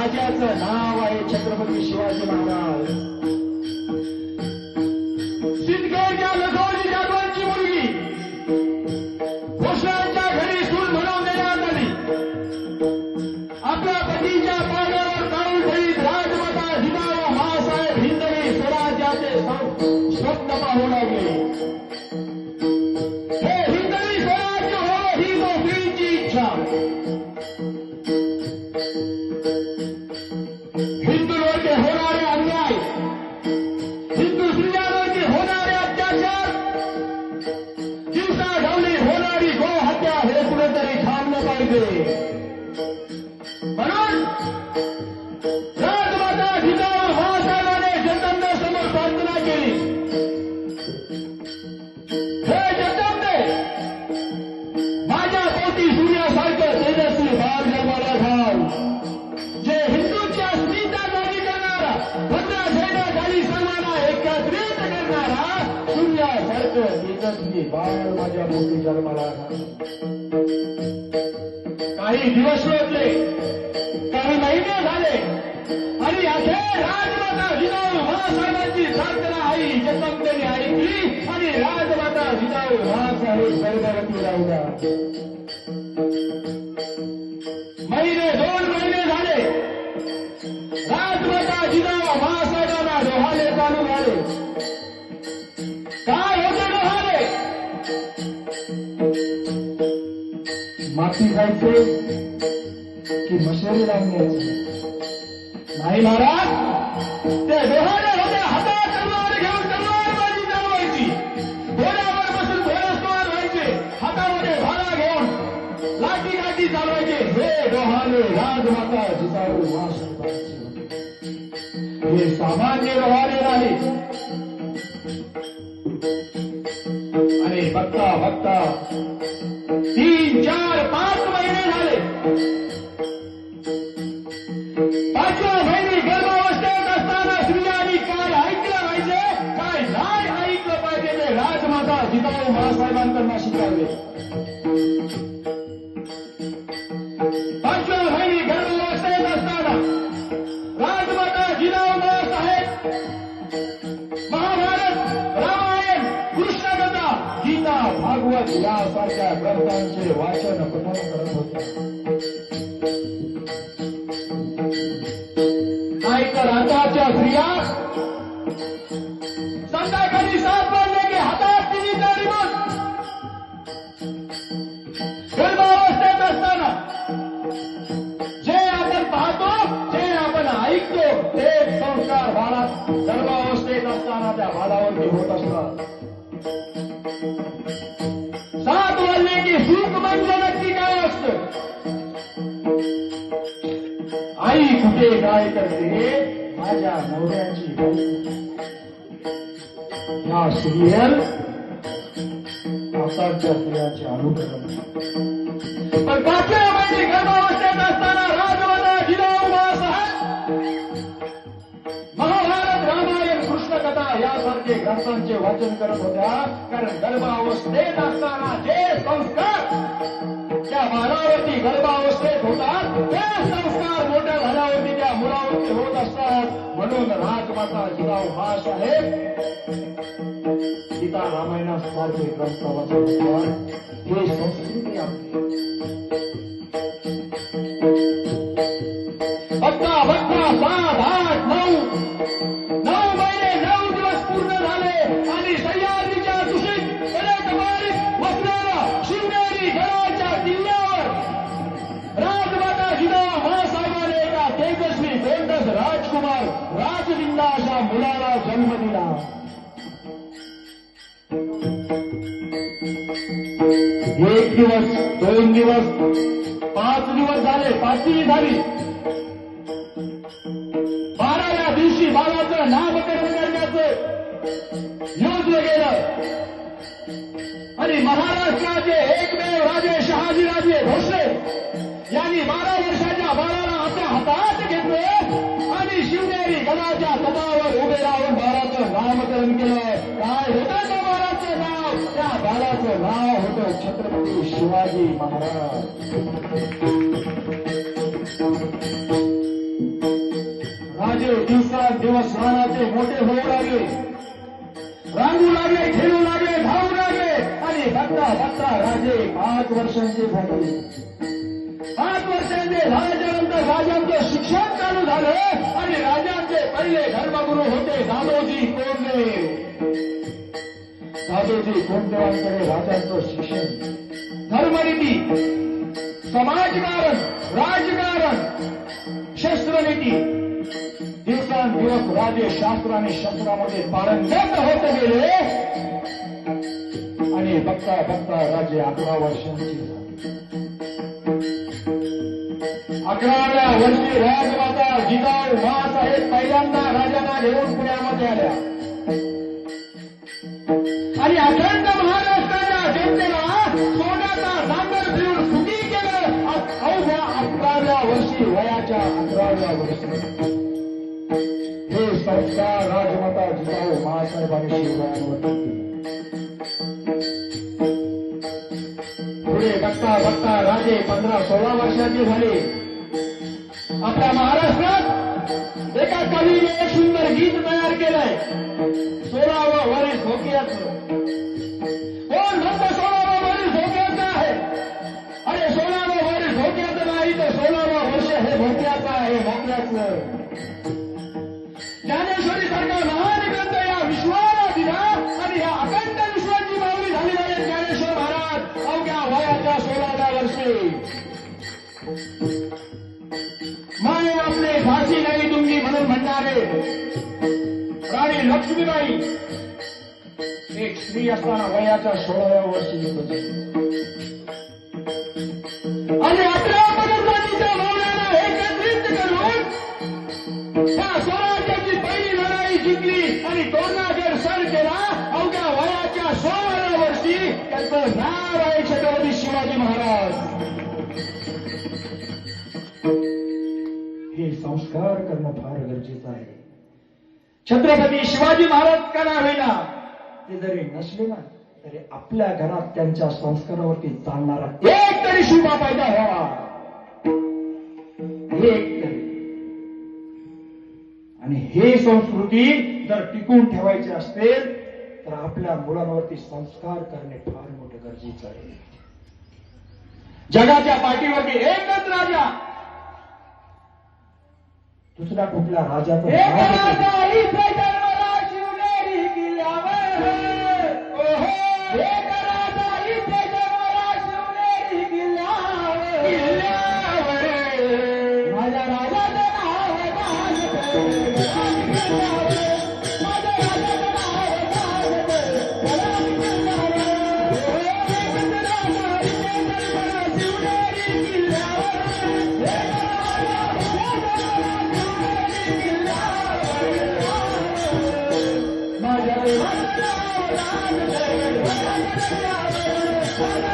राजाचं नाव आहे छत्रपती शिवाजी महाराज. पाहिजे म्हणून राजमाता जिजाऊ महासाहेबाने जगदंबे समोर प्रार्थना केली हे जगदंबे माझ्या पोटी सूर्यासारखं तेजस्वी बाळ जन्माला घाल जे हिंदूच्या अस्मिता जागी करणारा भद्रा सेना खाली सर्वांना एकत्रित करणारा सूर्यासारखं तेजस्वी बाळ माझ्या मोठी जन्माला आला. काही दिवस लोटले काही महिने झाले. आणि अखेर राजमाता जिजाऊ महासाहेबांची प्रार्थना आई जगदंबेने ऐकली आणि राजमाता जिजाऊ महासाहेब स्वर्गवती राहिला महिने दोन महिने झाले. राजमाता जिजाऊ महासाहेबांना डोहाले चालू झाले माती की मशेरी लावण्याचे नाही महाराज ते डोहाले होते हातात तलवार घेऊन तलवारबाजी चालवायची. घोड्यावर बसून घोडस्वार व्हायचे हातामध्ये भाला घेऊन लाठी लाठी चालवायचे. हे डोहाने राजमाता जिजाऊ महासाहेबांचे हे सामान्य डोहाने नाही. आणि बघता बघता पाहिजे काय नाही ऐकलं पाहिजे ते. राजमाता जिजाऊ महासाहेबांकडनं शिकावले पाचव्या महिने गर्भावस्थेत असताना राजमाता जिताऊ महासाहेब महाभारत रामायण कृष्णकथा गीता भागवत यासारख्या ग्रंथांचे वाचन पठण करत होते. नाहीतर आताच्या स्त्रिया होत असतात सात वाजले की सुख म्हणजे नक्की काय असत? आई कुठे काय करते? माझ्या नवऱ्याची बायको. या सिरियल आताच्या स्त्रियाचे अनुकरण. पण यासारखे वाचन करत होत्या. कारण गर्भावस्थेत असताना जे संस्कार त्या बाळावरती गर्भावस्थेत होतात ते संस्कार मोठ्या झाल्यावरती त्या मुलावरती होत असतात. म्हणून राजमाता जिजाऊ महासाहेब गीता रामायणासारखे ग्रंथ वाचत होतात हे संस्कृती आपली बघता बघता सात आठ नऊ. जन्म दिला एक दिवस दोन दिवस पाच दिवस झाले पाचवी झाली. बाराव्या दिवशी बाळाचं नामकरण करण्याचं योजलं गेलं. आणि महाराष्ट्राचे एकमेव राजे शहाजीराजे भोसले यांनी बारा वर्षाच्या बाळाला आपल्या हातात घेतले. आणि शिवनेरी गडाच्या उभे राहून बाळाचं नामकरण केलंय. काय होतं त्या बाळाचं नाव? त्या बाळाचं नाव होतं छत्रपती शिवाजी महाराज. राजे दिवसेंदिवस लहानाचे मोठे होऊ लागले. रांगू लागले खेळू लागले धावू लागले. आणि बघता बघता राजे पाच वर्षांचे झाले. वर्षांचे राजांचे शिक्षण चालू झाले आणि राजांचे पहिले धर्मगुरू होते दादोजी कोंडे. दादोजी कोंडदेवांकडे राजांचं शिक्षण. धर्मनीती समाजकारण राजकारण शस्त्रनीती. दिवसांदिवस राजे शास्त्र आणि शस्त्रामध्ये पारंगत होत गेले. आणि बघता बघता राजे अकरा वर्षांची झाली. अकराव्या वर्षी राजमाता जिजाऊ मासाहेब पहिल्यांदा राजांना घेऊन पुण्यामध्ये आल्या. आणि अखंड महाराष्ट्राच्या जनतेला सोन्याचा नांगर देऊन सुखी केलं अवघ्या अकराव्या वर्षी वयाच्या अकराव्या वर्षी. हे संस्कार राजमाता जिजाऊ महासाहेबांनी शिवरायांवर पुढे बघता बघता राजे पंधरा सोळा वर्षांनी झाले. आपल्या महाराष्ट्रात एका कवीने एक सुंदर गीत तयार केलंय. सोळावा वरील धोक्याचं हो म्हणतं सोळावा वरील धोक्याचं आहे. अरे सोळावा वरील धोक्याचं नाही तर सोळावा वर्ष हे धोक्याचं आहे धोक्याचं लक्ष्मीबाई एक स्त्री असताना वयाच्या सोळाव्या वर्षी आणि अकरा पदकांच्या मौल्याला एकत्रित करून त्या स्वराज्याची पहिली लढाई जिंकली आणि टोरणागड सर केला अवघ्या वयाच्या सोळाव्या वर्षी त्याचं नाव आहे छत्रपती शिवाजी महाराज हे संस्कार करणं फार गरजेचं आहे. छत्रपती शिवाजी महाराज का ना होईना? ते जरी नसले ना तरी आपल्या घरात त्यांच्या संस्कारावरती चालणारा एक तरी शिवा पैदा व्हावा. एक तरी. आणि हे संस्कृती जर टिकून ठेवायची असेल तर आपल्या मुलांवरती संस्कार करणे फार मोठं गरजेचं आहे. जगाच्या पाठीवरती एकच राजा नाव घेतलं राजा Thank you.